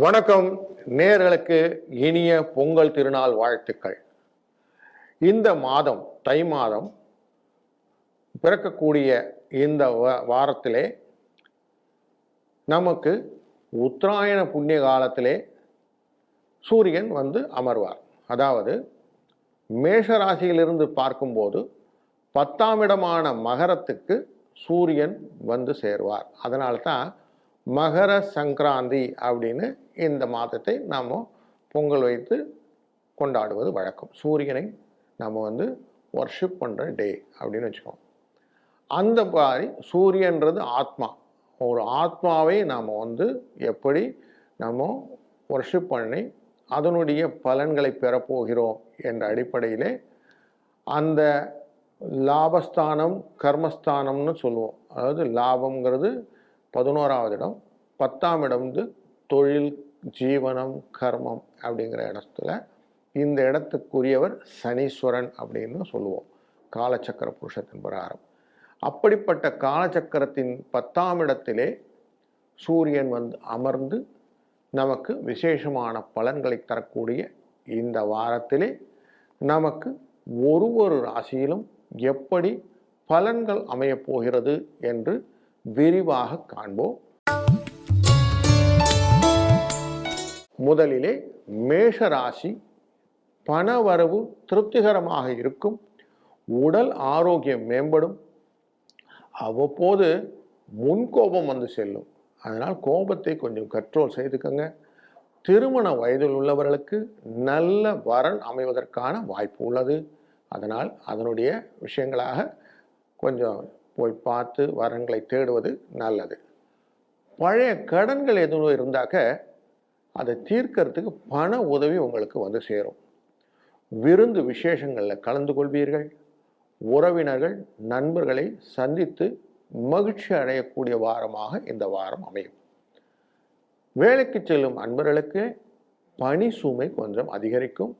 வணக்கம். நேர்களுக்கு இனிய பொங்கல் திருநாள் வாழ்த்துக்கள். இந்த மாதம் தை மாதம் பிறக்கக்கூடிய இந்த வாரத்திலே நமக்கு உத்தராயண புண்ணிய காலத்திலே சூரியன் வந்து அமர்வார். அதாவது மேஷ ராசியிலிருந்து பார்க்கும்போது பத்தாம் இடமான மகரத்துக்கு சூரியன் வந்து சேருவார். அதனால தான் மகர சங்கராந்தி அப்படின்னு இந்த மாதத்தை நாம் பொங்கல் வைத்து கொண்டாடுவது வழக்கம். சூரியனை நம்ம வந்து ஒர்ஷிப் பண்ணுற டே அப்படின்னு வச்சுக்கோம் அந்த மாதிரி சூரியன்றது ஆத்மா. ஒரு ஆத்மாவை நாம் வந்து எப்படி நம்ம ஒர்ஷிப் பண்ணி அதனுடைய பலன்களை பெறப்போகிறோம் என்ற அடிப்படையிலே அந்த லாபஸ்தானம் கர்மஸ்தானம்னு சொல்லுவோம். அதாவது லாபங்கிறது பதினோராவது இடம். பத்தாம் இடம் வந்து தொழில் ஜீவனம் கர்மம் அப்படிங்கிற இடத்துல இந்த இடத்துக்குரியவர் சனீஸ்வரன் அப்படின்னு சொல்லுவோம். காலச்சக்கர புருஷத்தின் பிரகாரம். அப்படிப்பட்ட காலச்சக்கரத்தின் பத்தாம் இடத்திலே சூரியன் வந்து அமர்ந்து நமக்கு விசேஷமான பலன்களை தரக்கூடிய இந்த வாரத்திலே நமக்கு ஒரு ஒரு ராசியிலும் எப்படி பலன்கள் அமையப் போகிறது என்று விரிவாக காண்போம். முதலிலே மேஷ ராசி பணவரவு திருப்திகரமாக இருக்கும். உடல் ஆரோக்கியம் மேம்படும். அவ்வப்போது முன்கோபம் வந்து செல்லும். அதனால் கோபத்தை கொஞ்சம் கண்ட்ரோல் செய்துக்கங்க. திருமண வயதில் உள்ளவர்களுக்கு நல்ல வரன் அமைவதற்கான வாய்ப்பு உள்ளது. அதனால் அதனுடைய விஷயங்களாக கொஞ்சம் போய் பார்த்து வரங்களை தேடுவது நல்லது. பழைய கடன்கள் எதுவும் இருந்தாக்க அதை தீர்க்கறதுக்கு பண உதவி உங்களுக்கு வந்து சேரும். விருந்து விசேஷங்களில் கலந்து கொள்வீர்கள். உறவினர்கள் நண்பர்களை சந்தித்து மகிழ்ச்சி அடையக்கூடிய வாரமாக இந்த வாரம் அமையும். வேலைக்கு செல்லும் அன்பர்களுக்கு பணி சுமை கொஞ்சம் அதிகரிக்கும்.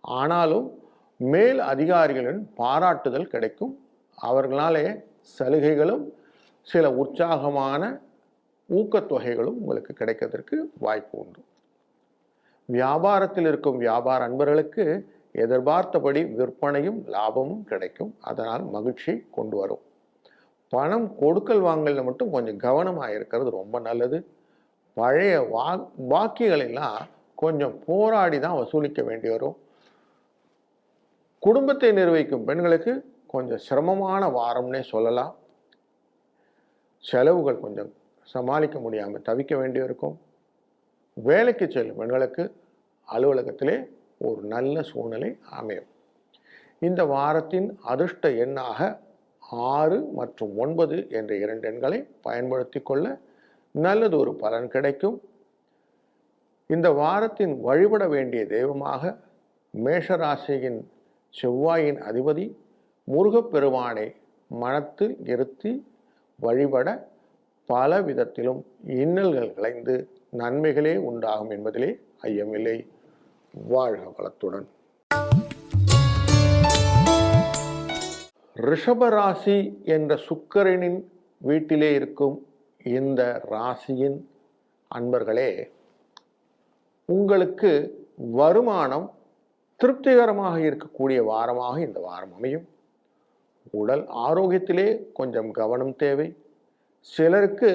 ஆனாலும் மேல் அதிகாரிகளின் பாராட்டுதல் கிடைக்கும். அவர்களாலே சலுகைகளும் சில உற்சாகமான ஊக்கத்தொகைகளும் உங்களுக்கு கிடைக்கிறதுக்கு வாய்ப்பு உண்டு. வியாபாரத்தில் இருக்கும் வியாபார அன்பர்களுக்கு எதிர்பார்த்தபடி விற்பனையும் லாபமும் கிடைக்கும். அதனால் மகிழ்ச்சி கொண்டு வரும். பணம் கொடுக்கல் வாங்கல மட்டும் கொஞ்சம் கவனமாக இருக்கிறது ரொம்ப நல்லது. பழைய வா பாக்கிகள் எல்லாம் கொஞ்சம் போராடி தான் வசூலிக்க வேண்டி வரும். குடும்பத்தை நிர்வகிக்கும் பெண்களுக்கு கொஞ்சம் சிரமமான வாரம்னே சொல்லலாம். செலவுகள் கொஞ்சம் சமாளிக்க முடியாமல் தவிக்க வேண்டியிருக்கும். வேலைக்கு செல்லும் பெண்களுக்கு அலுவலகத்திலே ஒரு நல்ல சூழ்நிலை அமையும். இந்த வாரத்தின் அதிர்ஷ்ட எண்ணாக ஆறு மற்றும் ஒன்பது என்ற இரண்டு எண்களை பயன்படுத்தி கொள்ள நல்லது ஒரு பலன் கிடைக்கும். இந்த வாரத்தின் வழிபட வேண்டிய தெய்வமாக மேஷராசியின் செவ்வாயின் அதிபதி முருகப்பெருமானை மனத்தில் இருத்தி வழிபட பல விதத்திலும் இன்னல்கள் களைந்து நன்மைகளே உண்டாகும் என்பதிலே ஐயமில்லை. வாழ்க வளத்துடன். ரிஷபராசி என்ற சுக்கரனின் வீட்டிலே இருக்கும் இந்த ராசியின் அன்பர்களே உங்களுக்கு வருமானம் திருப்திகரமாக இருக்கக்கூடிய வாரமாக இந்த வாரம் அமையும். உடல் ஆரோக்கியத்திலே கொஞ்சம் கவனம் தேவை. சிலருக்கு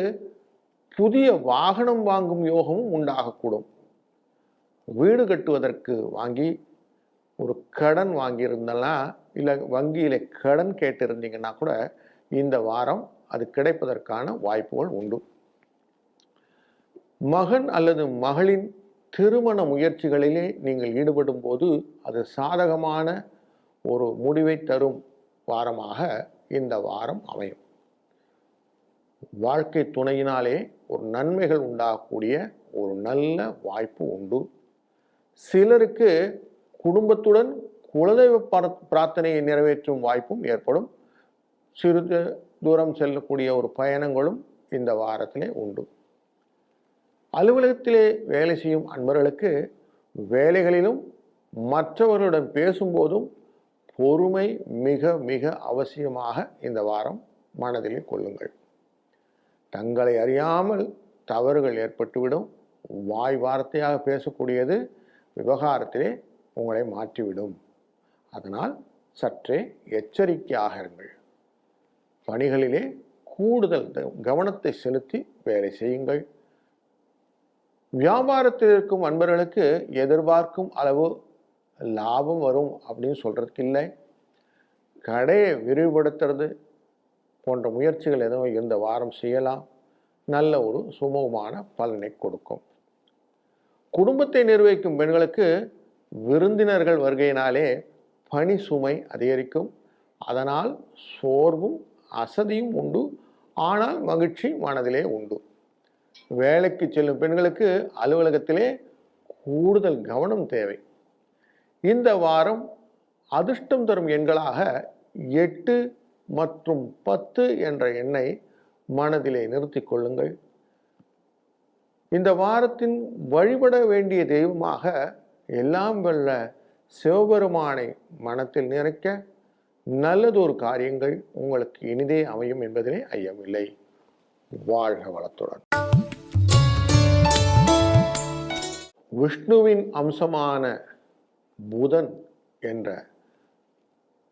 புதிய வாகனம் வாங்கும் யோகமும் உண்டாகக்கூடும். வீடு கட்டுவதற்கு வாங்கி ஒரு கடன் வாங்கியிருந்தெல்லாம் இல்லை வங்கியில் கடன் கேட்டிருந்தீங்கன்னா கூட இந்த வாரம் அது கிடைப்பதற்கான வாய்ப்புகள் உண்டு. மகன் அல்லது மகளின் திருமண முயற்சிகளிலே நீங்கள் ஈடுபடும் போது அது சாதகமான ஒரு முடிவை தரும். வாரமாக இந்த வாரம் அமையும். வாழ்க்கை துணையினாலே ஒரு நன்மைகள் உண்டாகக்கூடிய ஒரு நல்ல வாய்ப்பு உண்டு. சிலருக்கு குடும்பத்துடன் குலதெய்வ பிரார்த்தனையை நிறைவேற்றும் வாய்ப்பும் ஏற்படும். சிறிது தூரம் செல்லக்கூடிய ஒரு பயணங்களும் இந்த வாரத்திலே உண்டு. அலுவலகத்திலே வேலை செய்யும் அன்பர்களுக்கு வேலைகளிலும் மற்றவர்களுடன் பேசும்போதும் பொறுமை மிக மிக அவசியமாக இந்த வாரம் மனதிலே கொள்ளுங்கள். தங்களை அறியாமல் தவறுகள் ஏற்பட்டுவிடும். வாய் வார்த்தையாக பேசக்கூடியது விவகாரத்திலே உங்களை மாற்றிவிடும். அதனால் சற்றே எச்சரிக்கையாக இருங்கள். பணிகளிலே கூடுதல் த- கவனத்தை செலுத்தி வேலை செய்யுங்கள். வியாபாரத்தில் இருக்கும் அன்பர்களுக்கு எதிர்பார்க்கும் அளவு லாபம் வரும் அப்படின்னு சொல்கிறதுக்கு இல்லை. கடையை விரிவுபடுத்துறது போன்ற முயற்சிகள் எதுவும் இந்த வாரம் செய்யலாம். நல்ல ஒரு சுமூகமான பலனை கொடுக்கும். குடும்பத்தை நிர்வகிக்கும் பெண்களுக்கு விருந்தினர்கள் வருகையினாலே பணி சுமை அதிகரிக்கும். அதனால் சோர்வும் அசதியும் உண்டு. ஆனால் மகிழ்ச்சி மனதிலே உண்டு. வேலைக்கு செல்லும் பெண்களுக்கு அலுவலகத்திலே கூடுதல் கவனம் தேவை. இந்த வாரம் அதிர்ஷ்டம் தரும் எண்களாக எட்டு மற்றும் பத்து என்ற எண்ணை மனதிலே நிறுத்தி கொள்ளுங்கள். இந்த வாரத்தின் வழிபட வேண்டிய தெய்வமாக எல்லாம் வல்ல சிவபெருமானை மனத்தில் நிறைக்க நல்லதொரு காரியங்கள் உங்களுக்கு இனிதே அமையும் என்பதிலே ஐயமில்லை. வாழ்க வளத்துடன். விஷ்ணுவின் அம்சமான புதன் என்ற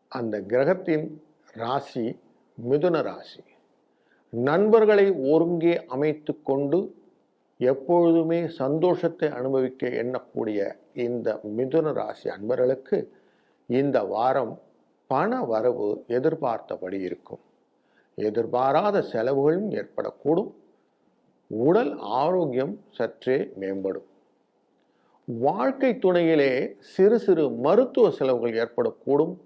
அந்த கிரகத்தின் ராசி மிதுன ராசி. நண்பர்களை ஒருங்கே அமைத்து கொண்டு எப்பொழுதுமே சந்தோஷத்தை அனுபவிக்க எண்ணக்கூடிய இந்த மிதுன ராசி அன்பர்களுக்கு இந்த வாரம் பண வரவு எதிர்பார்த்தபடி இருக்கும். எதிர்பாராத செலவுகளும் ஏற்படக்கூடும். உடல் ஆரோக்கியம் சற்றே மேம்படும். வாழ்க்கை துணையிலே சிறு சிறு மருத்துவ செலவுகள் ஏற்படக்கூடும்.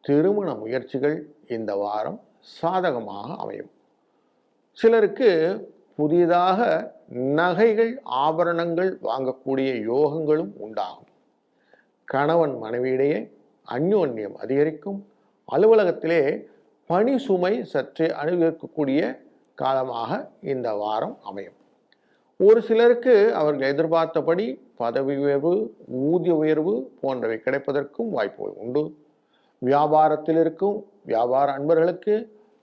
திருமண முயற்சிகள் இந்த வாரம் சாதகமாக அமையும். சிலருக்கு புதிதாக நகைகள் ஆபரணங்கள் வாங்கக்கூடிய யோகங்களும் உண்டாகும். கணவன் மனைவியிடையே அந்யோன்யம் அதிகரிக்கும். அலுவலகத்திலே பணி சுமை சற்றே அனுபவிக்கக்கூடிய காலமாக இந்த வாரம் அமையும். ஒரு சிலருக்கு அவர்கள் எதிர்பார்த்தபடி பதவி உயர்வு ஊதிய உயர்வு போன்றவை கிடைப்பதற்கும் வாய்ப்புகள் உண்டு. வியாபாரத்தில் இருக்கும் வியாபார அன்பர்களுக்கு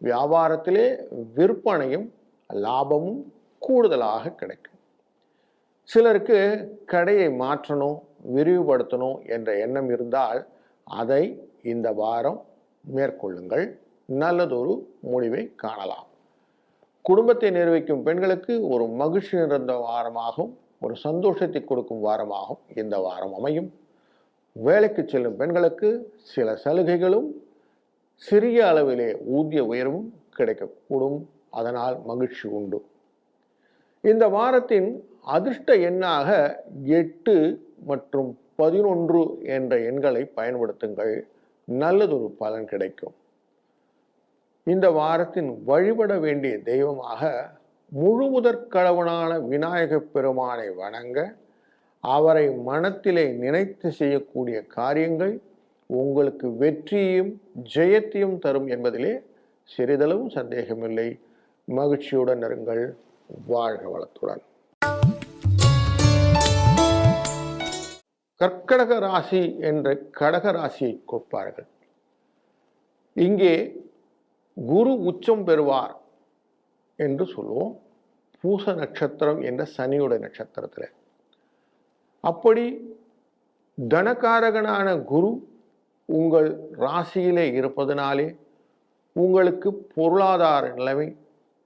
வியாபாரத்திலே விற்பனையும் லாபமும் கூடுதலாக கிடைக்கும். சிலருக்கு கடையை மாற்றணும் விரிவுபடுத்தணும் என்ற எண்ணம் இருந்தால் அதை இந்த வாரம் மேற்கொள்ளுங்கள். நல்லதொரு முடிவை காணலாம். குடும்பத்தை நிர்வகிக்கும் பெண்களுக்கு ஒரு மகிழ்ச்சி நிறைந்த வாரமாகவும் ஒரு சந்தோஷத்தை கொடுக்கும் வாரமாகவும் இந்த வாரம் அமையும். வேலைக்கு செல்லும் பெண்களுக்கு சில சலுகைகளும் சிறிய அளவிலே ஊதிய உயர்வும் கிடைக்கக்கூடும். அதனால் மகிழ்ச்சி உண்டு. இந்த வாரத்தின் அதிர்ஷ்ட எண்ணாக எட்டு மற்றும் பதினொன்று என்ற எண்களை பயன்படுத்துங்கள். நல்லதொரு பலன் கிடைக்கும். இந்த வாரத்தின் வழிபட வேண்டிய தெய்வமாக முழுமுதற்கடவுனான விநாயகப் பெருமானை வணங்க அவரை மனத்திலே நினைத்து செய்யக்கூடிய காரியங்கள் உங்களுக்கு வெற்றியையும் ஜெயத்தையும் தரும் என்பதிலே சிறிதளவும் சந்தேகமில்லை. மகிழ்ச்சியுடன் இருங்கள். வாழ்க வளத்துடன். கர்க்கடக ராசி என்ற கடக ராசியை கொடுப்பார்கள் இங்கே குரு உச்சம் பெறுவார் என்று சொல்லுவோம். பூச நட்சத்திரம் என்ற சனியுடைய நட்சத்திரத்தில். அப்படி தனகாரகனான குரு உங்கள் ராசியிலே இருப்பதனாலே உங்களுக்கு பொருளாதார நிலைமை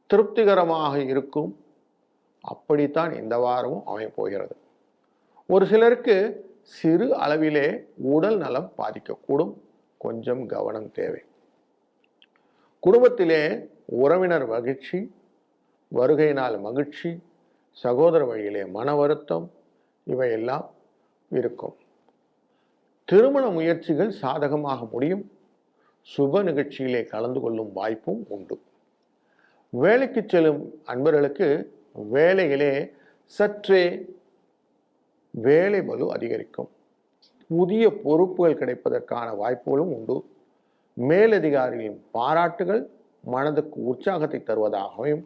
திருப்திகரமாக இருக்கும். அப்படித்தான் இந்த வாரமும் அமையப் போகிறது. ஒரு சிலருக்கு சிறு அளவிலே உடல் நலம் பாதிக்கக்கூடும். கொஞ்சம் கவனம் தேவை. குடும்பத்திலே உறவினர் மகிழ்ச்சி வருகையினால் மகிழ்ச்சி சகோதர வழியிலே மன வருத்தம் இவையெல்லாம் இருக்கும். திருமண முயற்சிகள் சாதகமாக முடியும். சுப நிகழ்ச்சியிலே கலந்து கொள்ளும் வாய்ப்பும் உண்டு. வேலைக்கு செல்லும் அன்பர்களுக்கு வேலையிலே சற்றே வேலை பலு அதிகரிக்கும். புதிய பொறுப்புகள் கிடைப்பதற்கான வாய்ப்புகளும் உண்டு. மேலதிகாரிகளின் பாராட்டுகள் மனதுக்கு உற்சாகத்தை தருவதாகவும்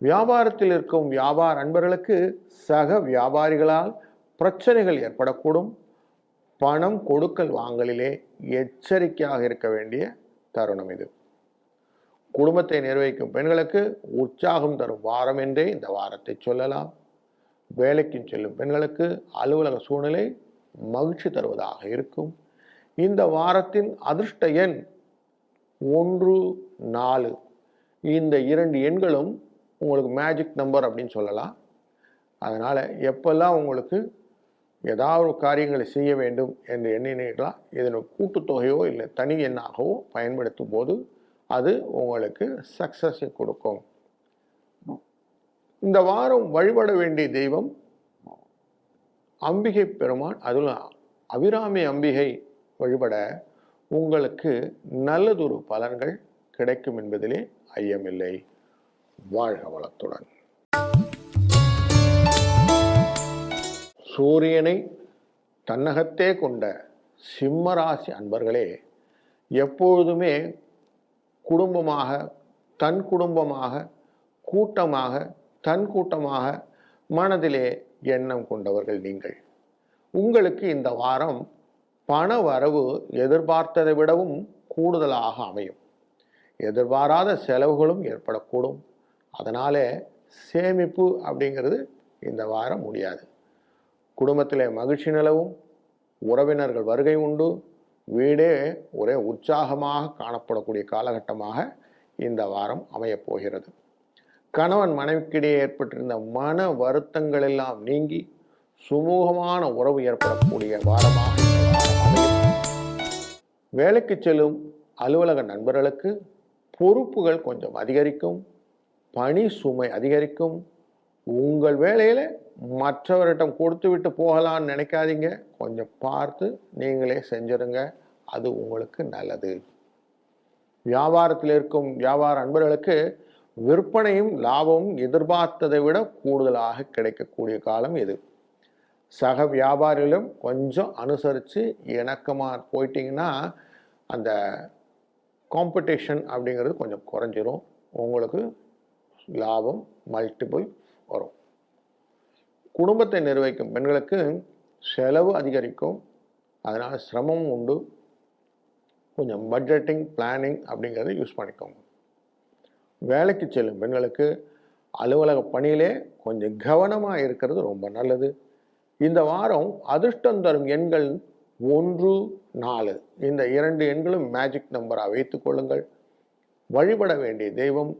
வியாபாரத்தில் இருக்கும் வியாபார அன்பர்களுக்கு சக வியாபாரிகளால் பிரச்சனைகள் ஏற்படக்கூடும். பணம் கொடுக்கல் வாங்கலிலே எச்சரிக்கையாக இருக்க வேண்டிய தருணம் இது. குடும்பத்தை நிர்வகிக்கும் பெண்களுக்கு உற்சாகம் தரும் வாரம் என்றே இந்த வாரத்தை சொல்லலாம். வேலைக்கு செல்லும் பெண்களுக்கு அலுவலக சூழ்நிலை மகிழ்ச்சி தருவதாக இருக்கும். இந்த வாரத்தின் அதிர்ஷ்ட எண் ஒன்று நாலு. இந்த இரண்டு எண்களும் உங்களுக்கு மேஜிக் நம்பர் அப்படின்னு சொல்லலாம். அதனால் எப்பெல்லாம் உங்களுக்கு ஏதாவது காரியங்களை செய்ய வேண்டும் என்று எண்ணினீர்களா இதனை கூட்டுத்தொகையோ இல்லை தனி எண்ணாகவோ பயன்படுத்தும் போது அது உங்களுக்கு சக்ஸஸை கொடுக்கும். இந்த வாரம் வழிபட வேண்டிய தெய்வம் அம்பிகை பெருமான். அதுவும் அபிராமி அம்பிகை. வழிபட உங்களுக்கு நல்லதொரு பலன்கள் கிடைக்கும் என்பதிலே ஐயமில்லை. வாழ்க வளத்துடன். சூரியனை தன்னகத்தே கொண்ட சிம்மராசி அன்பர்களே எப்பொழுதுமே குடும்பமாக தன் குடும்பமாக கூட்டமாக தன் கூட்டமாக மனதிலே எண்ணம் கொண்டவர்கள் நீங்கள். உங்களுக்கு இந்த வாரம் பண வரவு எதிர்பார்த்ததை விடவும் கூடுதலாக அமையும். எதிர்பாராத செலவுகளும் ஏற்படக்கூடும். அதனாலே சேமிப்பு அப்படிங்கிறது இந்த வாரம் முடியாது. குடும்பத்தில் மகிழ்ச்சி நிலவும். உறவினர்கள் வருகை உண்டு. வீடே ஒரே உற்சாகமாக காணப்படக்கூடிய காலகட்டமாக இந்த வாரம் அமையப் போகிறது. கணவன் மனைவிக்கிடையே ஏற்பட்டிருந்த மன வருத்தங்கள் எல்லாம் நீங்கி சுமூகமான உறவு ஏற்படக்கூடிய வாரமாக வேலைக்கு செல்லும் அலுவலக நண்பர்களுக்கு பொறுப்புகள் கொஞ்சம் அதிகரிக்கும் பணி சுமை அதிகரிக்கும். உங்கள் வேலையில் மற்றவரிடம் கொடுத்து விட்டு போகலான்னு நினைக்காதீங்க. கொஞ்சம் பார்த்து நீங்களே செஞ்சிருங்க. அது உங்களுக்கு நல்லது. வியாபாரத்தில் இருக்கும் வியாபார அன்பர்களுக்கு விற்பனையும் லாபமும் எதிர்பார்த்ததை விட கூடுதலாக கிடைக்கக்கூடிய காலம் இது. சக வியாபாரிகளும் கொஞ்சம் அனுசரித்து இணக்கமாக போயிட்டீங்கன்னா அந்த காம்படிஷன் அப்படிங்கிறது கொஞ்சம் குறைஞ்சிரும். உங்களுக்கு லாபம் மல்டிபிள் வரும். குடும்பத்தை நிர்வகிக்கும் பெண்களுக்கு செலவு அதிகரிக்கும். அதனால் சிரமமும் உண்டு. கொஞ்சம் பட்ஜெட்டிங் பிளானிங் அப்படிங்கிறத யூஸ் பண்ணிக்கோங்க. வேலைக்கு செல்லும் பெண்களுக்கு அலுவலக பணியிலே கொஞ்சம் கவனமாக இருக்கிறது ரொம்ப நல்லது. இந்த வாரம் அதிர்ஷ்டம் தரும் எண்கள் ஒன்று நாலு. இந்த இரண்டு எண்களும் மேஜிக் நம்பராக வைத்துக் கொள்ளுங்கள். வழிபட வேண்டிய தெய்வம்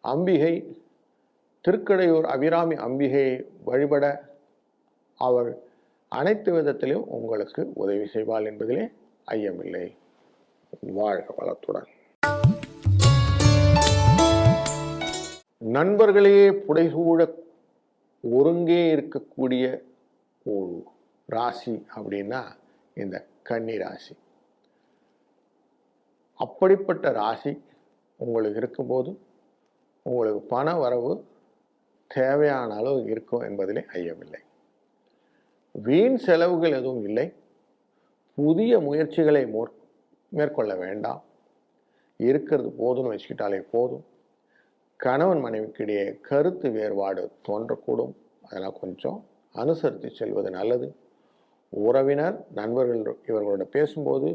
அம்பிகை திருக்கடையூர் அபிராமி அம்பிகையை வழிபட அவள் அனைத்து விதத்திலும் உங்களுக்கு உதவி செய்வாள் என்பதிலே ஐயமில்லை. வாழ்க வளத்துடன். நண்பர்களையே புடைசூழ ஒருங்கே இருக்கக்கூடிய ஒரு ராசி அப்படின்னா இந்த கன்னி ராசி. அப்படிப்பட்ட ராசி உங்களுக்கு இருக்கும்போது உங்களுக்கு பண வரவு தேவையான அளவு இருக்கும் என்பதிலே ஐயமில்லை. வீண் செலவுகள் எதுவும் இல்லை. புதிய முயற்சிகளை மேற்கொள்ள வேண்டாம். இருக்கிறது போதும்னு வச்சுக்கிட்டாலே போதும். கணவன் மனைவிக்கிடையே கருத்து வேறுபாடு தோன்றக்கூடும். அதெல்லாம் கொஞ்சம் அனுசரித்து செல்வது நல்லது. உறவினர் நண்பர்கள் இவர்களோட பேசும்போது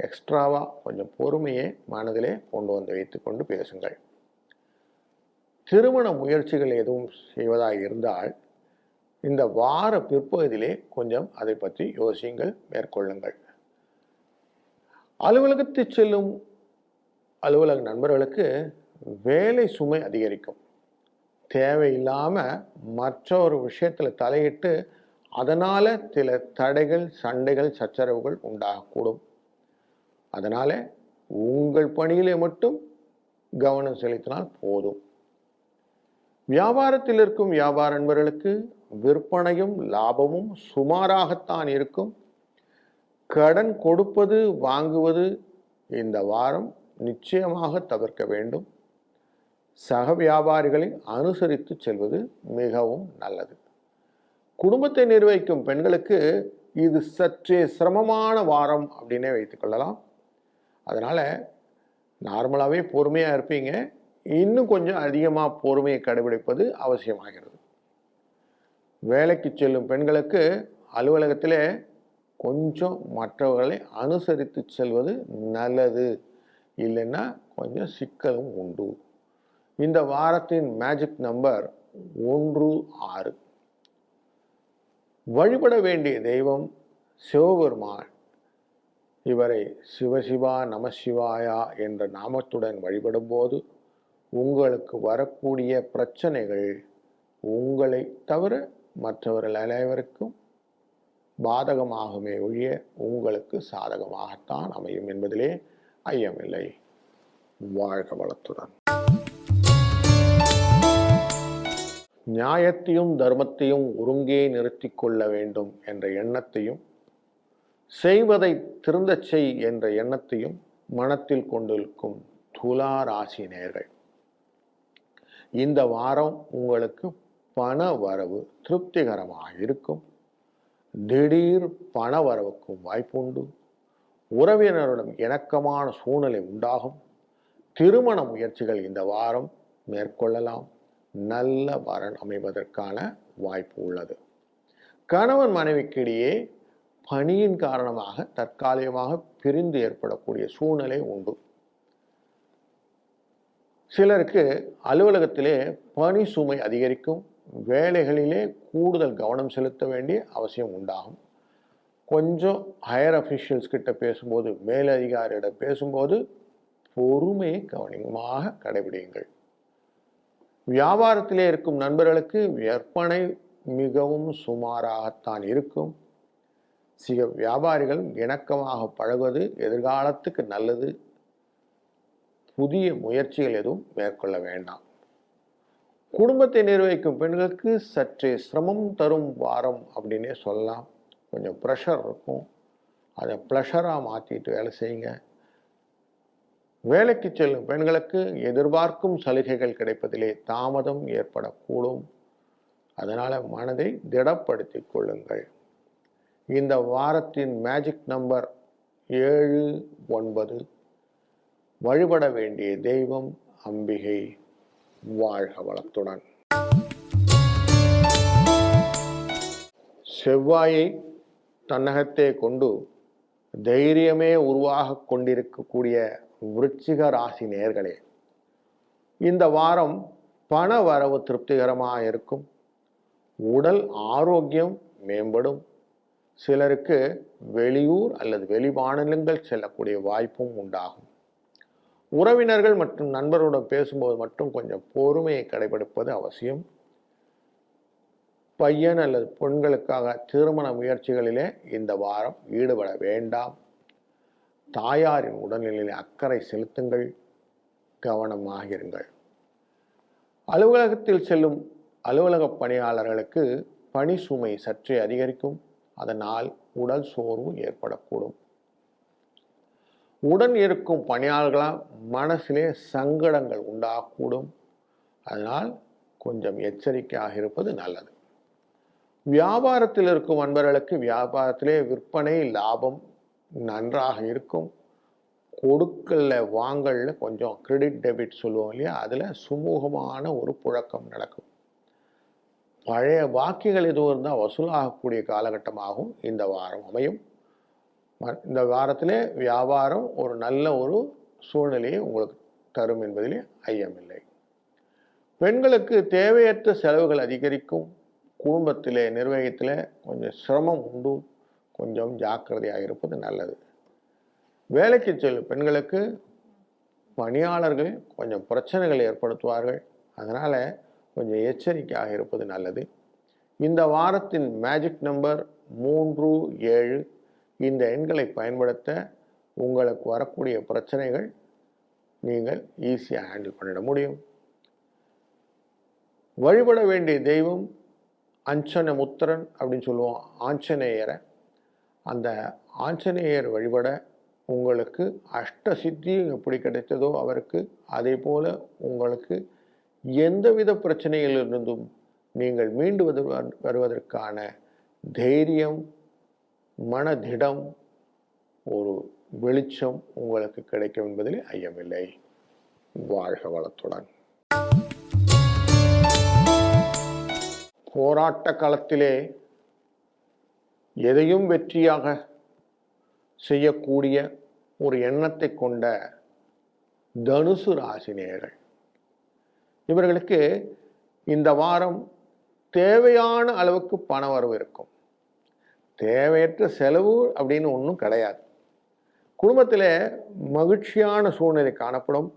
எக்ஸ்ட்ராவாக கொஞ்சம் பொறுமையை மனதிலே கொண்டு வந்து வைத்துக்கொண்டு பேசுங்கள். திருமண முயற்சிகள் எதுவும் செய்வதாக இருந்தால் இந்த வார பிற்பகுதியிலே கொஞ்சம் அதை பற்றி யோசியுங்கள் மேற்கொள்ளுங்கள். அலுவலகத்தில் செல்லும் அலுவலக நண்பர்களுக்கு வேலை சுமை அதிகரிக்கும். தேவையில்லாமல் மற்ற ஒரு விஷயத்தில் தலையிட்டு அதனால் சில தடைகள் சண்டைகள் சச்சரவுகள் உண்டாகக்கூடும். அதனால் உங்கள் பணியிலே மட்டும் கவனம் செலுத்தினால் போதும். வியாபாரத்தில் இருக்கும் வியாபார நண்பர்களுக்கு விற்பனையும் லாபமும் சுமாராகத்தான் இருக்கும். கடன் கொடுப்பது வாங்குவது இந்த வாரம் நிச்சயமாக தவிர்க்க வேண்டும். சக வியாபாரிகளை அனுசரித்து செல்வது மிகவும் நல்லது. குடும்பத்தை நிர்வகிக்கும் பெண்களுக்கு இது சற்றே சிரமமான வாரம் அப்படின்னே வைத்துக்கொள்ளலாம் அதனால் நார்மலாகவே பொறுமையாக இருப்பீங்க. இன்னும் கொஞ்சம் அதிகமாக பொறுமையை கடைபிடிப்பது அவசியமாகிறது. வேலைக்கு செல்லும் பெண்களுக்கு அலுவலகத்திலே கொஞ்சம் மற்றவர்களை அனுசரித்து செல்வது நல்லது. இல்லைன்னா கொஞ்சம் சிக்கலும் உண்டு. இந்த வாரத்தின் மேஜிக் நம்பர் ஒன்று ஆறு. வழிபட வேண்டிய தெய்வம் சிவபெருமான். இவரை சிவசிவா நமசிவாயா என்ற நாமத்துடன் வழிபடும்போது உங்களுக்கு வரக்கூடிய பிரச்சனைகள் உங்களை தவிர மற்றவர்கள் அனைவருக்கும் பாதகமாகுமே ஒழிய உங்களுக்கு சாதகமாகத்தான் அமையும் என்பதிலே ஐயமில்லை. வாழ்க வளத்துடன். நியாயத்தையும் தர்மத்தையும் ஒருங்கே நிறுத்திக் கொள்ள வேண்டும் என்ற எண்ணத்தையும் செய்வதை திருந்தச் செய் என்ற எண்ணத்தையும் மனத்தில் கொண்டிருக்கும் துலா ராசி நேர்கள். இந்த வாரம் உங்களுக்கு பண வரவு திருப்திகரமாக இருக்கும். திடீர் பண வரவுக்கும் வாய்ப்புண்டு. உறவினருடன் இணக்கமான சூழ்நிலை உண்டாகும். திருமண முயற்சிகள் இந்த வாரம் மேற்கொள்ளலாம். நல்ல வரன் அமைவதற்கான வாய்ப்பு உள்ளது. கணவன் மனைவிக்கிடையே பணியின் காரணமாக தற்காலிகமாக பிரிந்து ஏற்படக்கூடிய சூழ்நிலை உண்டு. சிலருக்கு அலுவலகத்திலே பணி சுமை அதிகரிக்கும் வேலைகளிலே கூடுதல் கவனம் செலுத்த வேண்டிய அவசியம் உண்டாகும். கொஞ்சம் ஹையர் அஃபிஷியல்ஸ் கிட்ட பேசும்போது மேலதிகாரியிடம் பேசும்போது பொறுமையை கவனமாக கடைபிடியுங்கள். வியாபாரத்திலே இருக்கும் நண்பர்களுக்கு விற்பனை மிகவும் சுமாராகத்தான் இருக்கும். சில வியாபாரிகள் இணக்கமாக பழகுவது எதிர்காலத்துக்கு நல்லது. புதிய முயற்சிகள் எதுவும் மேற்கொள்ள வேண்டாம். குடும்பத்தை நிர்வகிக்கும் பெண்களுக்கு சற்றே சிரமம் தரும் வாரம் அப்படின்னே சொல்லலாம். கொஞ்சம் ப்ரெஷர் இருக்கும். அதை ப்ளஷராக மாற்றிட்டு வேலை செய்யுங்க. வேலைக்கு செல்லும் பெண்களுக்கு எதிர்பார்க்கும் சலுகைகள் கிடைப்பதிலே தாமதம் ஏற்படக்கூடும். அதனால் மனதை திடப்படுத்திக் கொள்ளுங்கள். இந்த வாரத்தின் மேஜிக் நம்பர் ஏழு ஒன்பது. வழிபட வேண்டிய தெய்வம் அம்பிகை வாழ்க வளத்துடன். செவ்வாயை தன்னகத்தே கொண்டு தைரியமே உருவாக கொண்டிருக்கக்கூடிய விருச்சிக ராசி நேர்களே இந்த வாரம் பண வரவு திருப்திகரமாக இருக்கும். உடல் ஆரோக்கியம் மேம்படும். சிலருக்கு வெளியூர் அல்லது வெளி மாநிலங்கள் செல்லக்கூடிய வாய்ப்பும் உண்டாகும். உறவினர்கள் மற்றும் நண்பர்களுடன் பேசும்போது மட்டும் கொஞ்சம் பொறுமையை கடைபிடிப்பது அவசியம். பையன் அல்லது பெண்களுக்காக திருமண முயற்சிகளிலே இந்த வாரம் ஈடுபட வேண்டாம். தாயாரின் உடல்நிலையில் அக்கறை செலுத்துங்கள் கவனமாக இருங்கள் அலுவலகத்தில் செல்லும் அலுவலக பணியாளர்களுக்கு பணி சுமை சற்றே அதிகரிக்கும் அதனால் உடல் சோர்வு ஏற்படக்கூடும். உடன் இருக்கும் பணியாளர்களால் மனசிலே சங்கடங்கள் உண்டாகக்கூடும். அதனால் கொஞ்சம் எச்சரிக்கையாக இருப்பது நல்லது. வியாபாரத்தில் இருக்கும் அன்பர்களுக்கு வியாபாரத்திலே விற்பனை லாபம் நன்றாக இருக்கும். கொடுக்கல்ல வாங்கல்ல கொஞ்சம் கிரெடிட் டெபிட் சொல்லுவோம் இல்லையா? அதில் சுமூகமான ஒரு புழக்கம் நடக்கும். பழைய பாக்கிகள் எதுவும் இருந்தால் வசூலாகக்கூடிய காலகட்டமாகவும் இந்த வாரம் அமையும். இந்த வாரத்திலே வியாபாரம் ஒரு நல்ல ஒரு சூழ்நிலையை உங்களுக்கு தரும் என்பதிலே ஐயமில்லை பெண்களுக்கு தேவையற்ற செலவுகள் அதிகரிக்கும். குடும்பத்திலே நிர்வாகத்தில் கொஞ்சம் சிரமம் உண்டு. கொஞ்சம் ஜாக்கிரதையாக இருப்பது நல்லது. வேலைக்கு செல்லும் பெண்களுக்கு பணியாளர்கள் கொஞ்சம் பிரச்சனைகளை ஏற்படுத்துவார்கள். அதனால் கொஞ்சம் எச்சரிக்கையாக இருப்பது நல்லது. இந்த வாரத்தின் மேஜிக் நம்பர் மூன்று ஏழு. இந்த எண்களை பயன்படுத்த உங்களுக்கு வரக்கூடிய பிரச்சனைகள் நீங்கள் ஈஸியாக ஹேண்டில் பண்ணிட முடியும். வழிபட வேண்டிய தெய்வம் அஞ்சன முத்திரன் அப்படின்னு சொல்லுவோம். ஆஞ்சநேயரை அந்த ஆஞ்சநேயர் வழிபட உங்களுக்கு அஷ்ட சித்தியும் எப்படி கிடைத்ததோ அவருக்கு அதே போல உங்களுக்கு எந்தவித பிரச்சனையிலிருந்தும் நீங்கள் மீண்டு வது வருவதற்கான தைரியம் மனதிடம் ஒரு வெளிச்சம் உங்களுக்கு கிடைக்கும் என்பதில் ஐயமில்லை. வாழ்க வளத்துடன். போராட்ட களத்திலே எதையும் வெற்றியாக செய்யக்கூடிய ஒரு எண்ணத்தை கொண்ட தனுசு ராசினியர்கள் இவர்களுக்கு இந்த வாரம் தேவையான அளவுக்கு பண வரவு இருக்கும். தேவையற்ற செலவு அப்படின்னு ஒன்றும் கிடையாது. குடும்பத்தில் மகிழ்ச்சியான சூழ்நிலை காணப்படும்.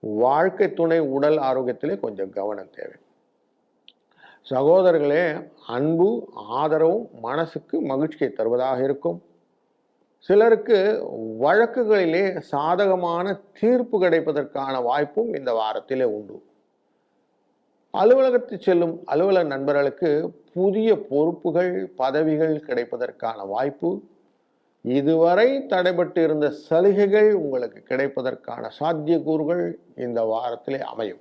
வாழ்க்கை துணை உடல் ஆரோக்கியத்திலே கொஞ்சம் கவனம் தேவை. சகோதரர்களே அன்பு ஆதரவும் மனசுக்கு மகிழ்ச்சியை தருவதாக இருக்கும். சிலருக்கு வழக்குகளிலே சாதகமான தீர்ப்பு கிடைப்பதற்கான வாய்ப்பும் இந்த வாரத்திலே உண்டு. அலுவலகத்தில் செல்லும் அலுவலக நண்பர்களுக்கு புதிய பொறுப்புகள் பதவிகள் கிடைப்பதற்கான வாய்ப்பு. இதுவரை தடைபட்டு இருந்த சலுகைகள் உங்களுக்கு கிடைப்பதற்கான சாத்தியக்கூறுகள் இந்த வாரத்திலே அமையும்.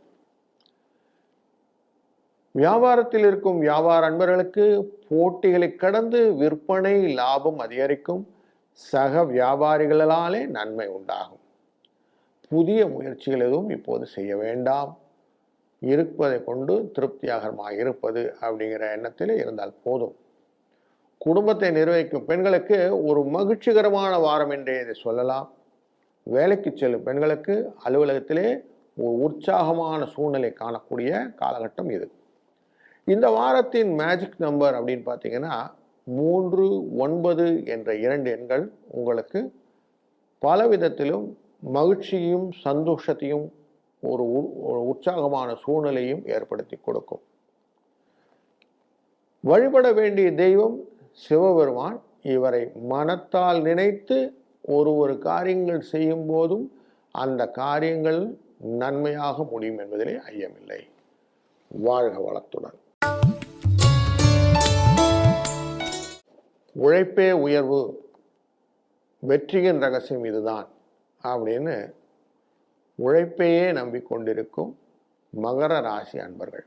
வியாபாரத்தில் இருக்கும் வியாபார அன்பர்களுக்கு போட்டிகளை கடந்து விற்பனை லாபம் அதிகரிக்கும் சக வியாபாரிகளாலே நன்மை உண்டாகும். புதிய முயற்சிகள் எதுவும் இப்போது செய்ய வேண்டாம். இருப்பதை கொண்டு திருப்தியாகமாக இருப்பது அப்படிங்கிற எண்ணத்தில் இருந்தால் போதும். குடும்பத்தை நிர்வகிக்கும் பெண்களுக்கு ஒரு மகிழ்ச்சிகரமான வாரம் என்றே இதை சொல்லலாம். வேலைக்கு செல்லும் பெண்களுக்கு அலுவலகத்திலே ஒரு உற்சாகமான சூழ்நிலை காணக்கூடிய காலகட்டம் இது. இந்த வாரத்தின் மேஜிக் நம்பர் அப்படின்னு பார்த்தீங்கன்னா மூன்று ஒன்பது என்ற இரண்டு எண்கள் உங்களுக்கு பல விதத்திலும் மகிழ்ச்சியும் சந்தோஷத்தையும் ஒரு ஒரு உற்சாகமான சூழ்நிலையும் ஏற்படுத்தி கொடுக்கும். வழிபட வேண்டிய தெய்வம் சிவபெருமான். இவரை மனத்தால் நினைத்து ஒரு ஒரு காரியங்கள் செய்யும் போதும் அந்த காரியங்கள் நன்மையாக முடியும் என்பதிலே ஐயமில்லை. வாழ்க வளத்துடன். உழைப்பே உயர்வு வெற்றியின் ரகசியம் இதுதான் அப்படின்னு உழைப்பையே நம்பிக்கொண்டிருக்கும் மகர ராசி அன்பர்கள்.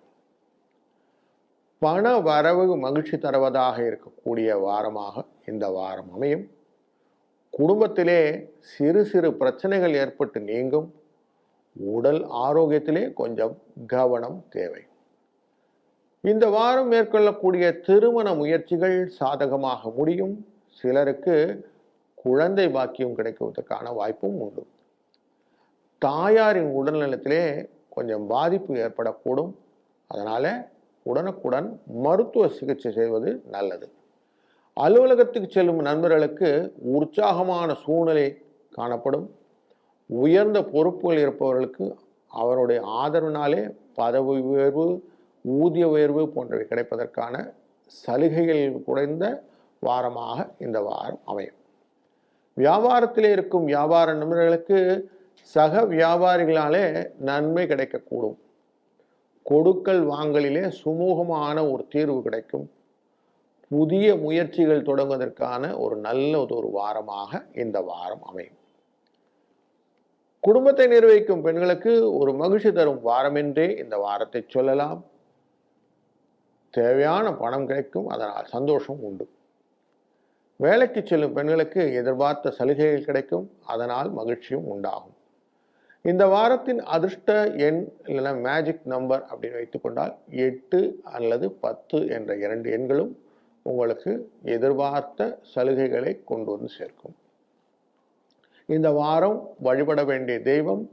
பண வரவு மகிழ்ச்சி தருவதாக இருக்கக்கூடிய வாரமாக இந்த வாரம் அமையும். குடும்பத்திலே சிறு சிறு பிரச்சனைகள் ஏற்பட்டு நீங்கும். உடல் ஆரோக்கியத்திலே கொஞ்சம் கவனம் தேவை. இந்த வாரம் மேற்கொள்ளக்கூடிய திருமண முயற்சிகள் சாதகமாக முடியும். சிலருக்கு குழந்தை பாக்கியம் கிடைக்குவதற்கான வாய்ப்பும் உண்டு. தாயாரின் உடல்நலத்திலே கொஞ்சம் பாதிப்பு ஏற்படக்கூடும். அதனால் உடனுக்குடன் மருத்துவ சிகிச்சை செய்வது நல்லது. அலுவலகத்துக்கு செல்லும் நண்பர்களுக்கு உற்சாகமான சூழ்நிலை காணப்படும். உயர்ந்த பொறுப்புகள் இருப்பவர்களுக்கு அவருடைய ஆதரவினாலே பதவி உயர்வு ஊதிய உயர்வு போன்றவை கிடைப்பதற்கான சலுகைகள் குறைந்த வாரமாக இந்த வாரம் அமையும். வியாபாரத்திலே இருக்கும் வியாபார நிபுணர்களுக்கு சக வியாபாரிகளாலே நன்மை கிடைக்கக்கூடும். கொடுக்கல் வாங்கலிலே சுமூகமான ஒரு தீர்வு கிடைக்கும். புதிய முயற்சிகள் தொடங்குவதற்கான ஒரு நல்ல ஒரு வாரமாக இந்த வாரம் அமையும். குடும்பத்தை நிர்வகிக்கும் பெண்களுக்கு ஒரு மகிழ்ச்சி தரும் வாரம் என்றே இந்த வாரத்தை சொல்லலாம். தேவையான பணம் கிடைக்கும் அதனால் சந்தோஷம் உண்டு. வேலைக்கு செல்லும் பெண்களுக்கு எதிர்பார்த்த சலுகைகள் கிடைக்கும் அதனால் மகிழ்ச்சியும் உண்டாகும். இந்த வாரத்தின் அதிர்ஷ்ட எண் இல்லைன்னா மேஜிக் நம்பர் அப்படின்னு வைத்துக்கொண்டால் எட்டு அல்லது பத்து என்ற இரண்டு எண்களும் உங்களுக்கு எதிர்பார்த்த சலுகைகளை கொண்டு வந்து சேர்க்கும். இந்த வாரம் வழிபட வேண்டிய தெய்வம்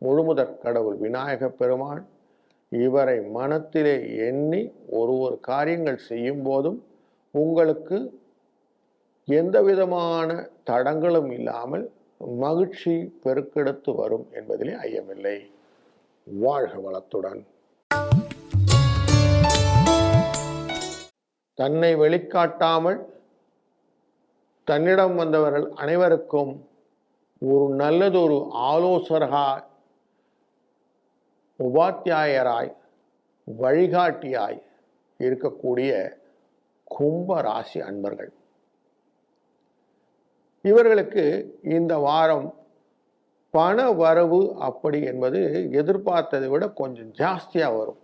முழுமுதற் கடவுள் விநாயக பெருமான் இவரை மனத்திலே எண்ணி ஒரு ஒரு காரியங்கள் செய்யும் போதும் உங்களுக்கு எந்த விதமான தடங்களும் இல்லாமல் மகிழ்ச்சி பெருக்கெடுத்து வரும் என்பதிலே ஐயமில்லை. வாழ்க வளத்துடன். தன்னை வெளிக்காட்டாமல் தன்னிடம் வந்தவர்கள் அனைவருக்கும் ஒரு நல்லதொரு ஆலோசகராக உபாத்தியாயராய் வழிகாட்டியாய் இருக்கக்கூடிய கும்ப ராசி அன்பர்கள். இவர்களுக்கு இந்த வாரம் பண வரவு அப்படி என்பது எதிர்பார்த்ததை விட கொஞ்சம் ஜாஸ்தியாக வரும்.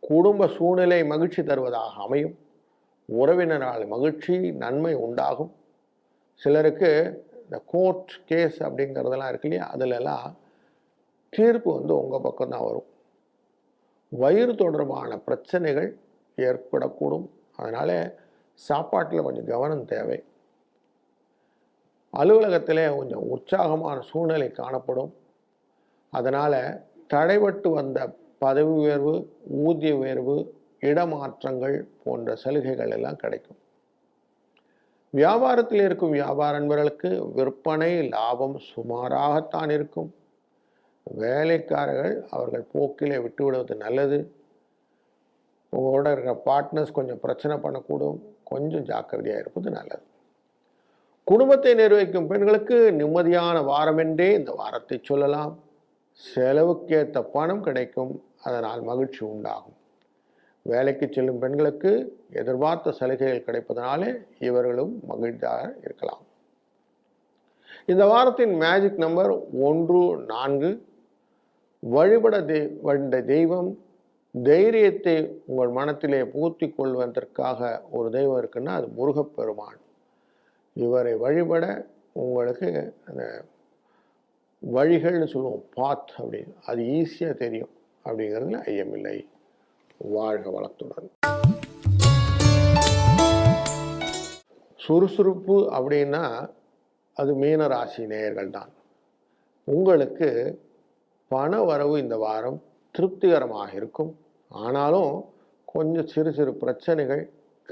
குடும்ப சூழ்நிலை மகிழ்ச்சி தருவதாக அமையும். உறவினரால் மகிழ்ச்சி நன்மை உண்டாகும். சிலருக்கு இந்த கோர்ட் கேஸ் அப்படிங்கிறதெல்லாம் இருக்கு இல்லையா? அதிலெல்லாம் தீர்ப்பு வந்து உங்கள் பக்கம் தான் வரும். வயிறு தொடர்பான பிரச்சனைகள் ஏற்படக்கூடும். அதனால் சாப்பாட்டில் கொஞ்சம் கவனம் தேவை. அலுவலகத்தில் கொஞ்சம் உற்சாகமான சூழ்நிலை காணப்படும். அதனால் தடைபட்டு வந்த பதவி உயர்வு ஊதிய உயர்வு இடமாற்றங்கள் போன்ற சலுகைகள் எல்லாம் கிடைக்கும். வியாபாரத்தில் இருக்கும் வியாபார நண்பர்களுக்கு விற்பனை லாபம் சுமாராகத்தான் இருக்கும். வேலைக்காரர்கள் அவர்கள் போக்கிலே விட்டு விடுவது நல்லது. உங்களோட இருக்கிற பார்ட்னர்ஸ் கொஞ்சம் பிரச்சனை பண்ணக்கூடும். கொஞ்சம் ஜாக்கிரதையாக இருப்பது நல்லது. குடும்பத்தை நிர்வகிக்கும் பெண்களுக்கு நிம்மதியான வாரம் என்றே இந்த வாரத்தை சொல்லலாம். செலவுக்கேற்ற பணம் கிடைக்கும். அதனால் மகிழ்ச்சி உண்டாகும். வேலைக்கு செல்லும் பெண்களுக்கு எதிர்பார்த்த சலுகைகள் கிடைப்பதனாலே இவர்களும் மகிழ்ச்சியாக இருக்கலாம். இந்த வாரத்தின் மேஜிக் நம்பர் ஒன்று நான்கு வழிபட தெய் வந்த தெய்வம் தைரியத்தை உங்கள் மனத்திலே பூர்த்தி கொள்வதற்காக ஒரு தெய்வம் இருக்குன்னா அது முருகப்பெருமான். இவரை வழிபட உங்களுக்கு அந்த வழிகள்னு சொல்லுவோம் பாத் அப்படின்னு அது ஈஸியாக தெரியும். அப்படிங்கிறதுல ஐயமில்லை. வாழ்க வளத்துடன். சுறுசுறுப்பு அப்படின்னா அது மீன ராசி நேயர்கள் தான் உங்களுக்கு பண வரவு இந்த வாரம் திருப்திகரமாக இருக்கும். ஆனாலும் கொஞ்சம் சிறு சிறு பிரச்சனைகள்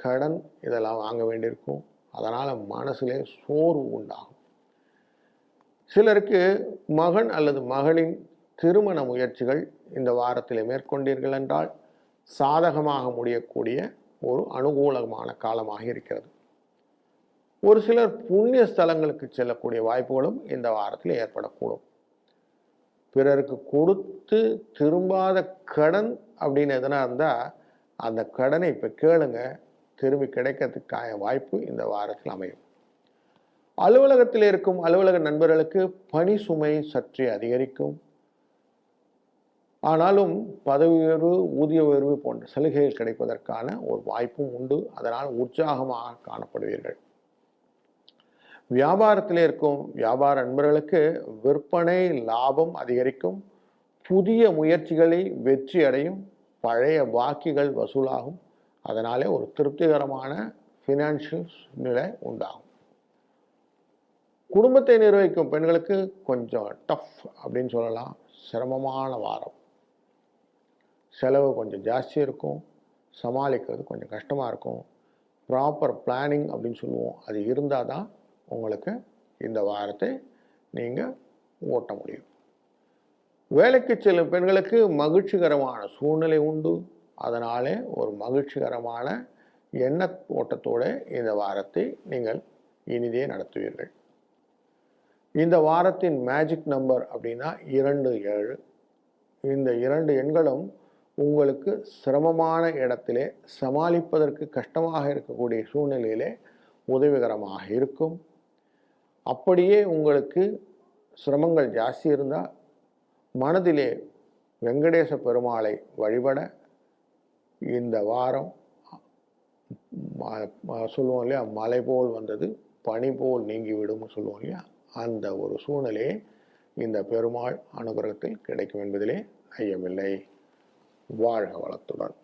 கடன் இதெல்லாம் வாங்க வேண்டியிருக்கும். அதனால் மனசிலே சோர்வு உண்டாகும். சிலருக்கு மகன் அல்லது மகளின் திருமண முயற்சிகள் இந்த வாரத்தில் மேற்கொண்டீர்கள் என்றால் சாதகமாக முடியக்கூடிய ஒரு அனுகூலமான காலமாக இருக்கிறது. ஒரு சிலர் புண்ணிய ஸ்தலங்களுக்கு செல்லக்கூடிய வாய்ப்புகளும் இந்த வாரத்தில் ஏற்படக்கூடும். பிறருக்கு கொடுத்து திரும்பாத கடன் அப்படின்னு எதனா இருந்தால் அந்த கடனை இப்போ கேளுங்க. திரும்பி கிடைக்கிறதுக்கான வாய்ப்பு இந்த வாரத்தில் அமையும். அலுவலகத்தில் இருக்கும் அலுவலக நண்பர்களுக்கு பணி சுமை சற்றே அதிகரிக்கும். ஆனாலும் பதவி உயர்வு ஊதிய உயர்வு போன்ற சலுகைகள் கிடைப்பதற்கான ஒரு வாய்ப்பும் உண்டு. அதனால் உற்சாகமாக காணப்படுவீர்கள். வியாபாரத்தில் இருக்கும் வியாபார நண்பர்களுக்கு விற்பனை லாபம் அதிகரிக்கும் புதிய முயற்சிகளை வெற்றி அடையும் பழைய பாக்கிகள் வசூலாகும். அதனாலே ஒரு திருப்திகரமான ஃபினான்ஷியல் நிலை உண்டாகும். குடும்பத்தை நிர்வகிக்கும் பெண்களுக்கு கொஞ்சம் டஃப் அப்படின்னு சொல்லலாம். சிரமமான வாரம். செலவு கொஞ்சம் ஜாஸ்தி இருக்கும். சமாளிக்கிறது கொஞ்சம் கஷ்டமாக இருக்கும். ப்ராப்பர் பிளானிங் அப்படின்னு சொல்லுவோம். அது இருந்தால் தான் உங்களுக்கு இந்த வாரத்தை நீங்கள் ஓட்ட முடியும். வேலைக்கு செல்லும் பெண்களுக்கு மகிழ்ச்சிகரமான சூழ்நிலை உண்டு. அதனாலே ஒரு மகிழ்ச்சிகரமான எண்ண ஓட்டத்தோடு இந்த வாரத்தை நீங்கள் இனிதே நடத்துவீர்கள். இந்த வாரத்தின் மேஜிக் நம்பர் அப்படின்னா இரண்டு ஏழு. இந்த இரண்டு எண்களும் உங்களுக்கு சிரமமான இடத்திலே சமாளிப்பதற்கு கஷ்டமாக இருக்கக்கூடிய சூழ்நிலையிலே உதவிகரமாக இருக்கும். அப்படியே உங்களுக்கு சிரமங்கள் ஜாஸ்தி இருந்தால் மனதிலே வெங்கடேச பெருமாளை வழிபட இந்த வாரம் சொல்லுவோம் இல்லையா? மலை போல் வந்தது பனி போல் நீங்கிவிடும்னு சொல்லுவோம் இல்லையா? அந்த ஒரு சூழ்நிலையே இந்த பெருமாள் அனுகிரகத்தில் கிடைக்கும் என்பதிலே ஐயமில்லை. வாழ்க வளத்துடன்.